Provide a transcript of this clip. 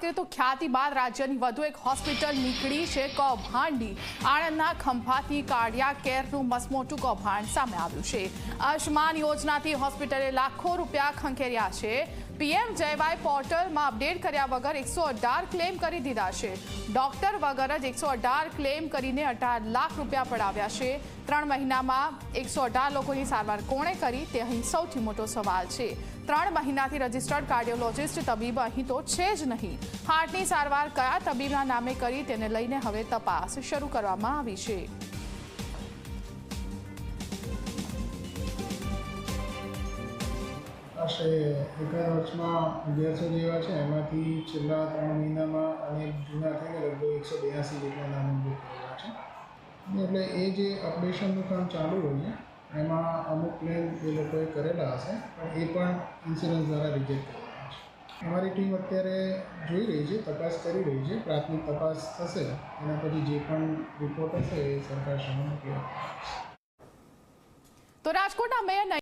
કરીએ તો ખ્યાતિ બાદ રાજ્યની વધુ એક હોસ્પિટલ નીકળી છે કૌભાંડી. આણંદના ખંભાથી કાર્ડિયા કેરનું મસમોટું કૌભાંડ સામે આવ્યું છે. આયુષ્માન યોજનાથી હોસ્પિટલે લાખો રૂપિયા ખંખેર્યા છે. પીએમ જયવાય પોર્ટલમાં અપડેટ કર્યા વગર એકસો ક્લેમ કરી દીધા છે. ડોક્ટર વગર જ એકસો ક્લેમ કરીને અઢાર લાખ રૂપિયા પડાવ્યા છે. ત્રણ મહિનામાં એકસો લોકોની સારવાર કોણે કરી તે અહીં સૌથી મોટો સવાલ છે. ત્રણ મહિનાથી રજિસ્ટર્ડ કાર્ડિયોલોજિસ્ટ તબીબ અહીં તો છે જ નહીં. હાર્ટની સારવાર કયા તબીબના નામે કરી તેને લઈને હવે તપાસ શરૂ કરવામાં આવી છે. આશરે એકાદ વર્ષમાં અગિયારસો જેવા છે, એમાંથી છેલ્લા ત્રણ મહિનામાં અને જૂના થઈને લગભગ એકસો બ્યાસી જેટલા નામ કરેલા છે. એટલે એ જે અપડેશનનું કામ ચાલુ હોય છે, એમાં અમુક પ્લેન એ લોકોએ કરેલા હશે, પણ એ પણ ઇન્સ્યોરન્સ દ્વારા રિજેક્ટ કરેલા અમારી ટીમ અત્યારે જોઈ રહી છે, તપાસ કરી રહી છે, પ્રાથમિક તપાસ થશે, એના પછી જે પણ રિપોર્ટ હશે એ સરકાર સામે મોકલી તો રાજકોટના મેયર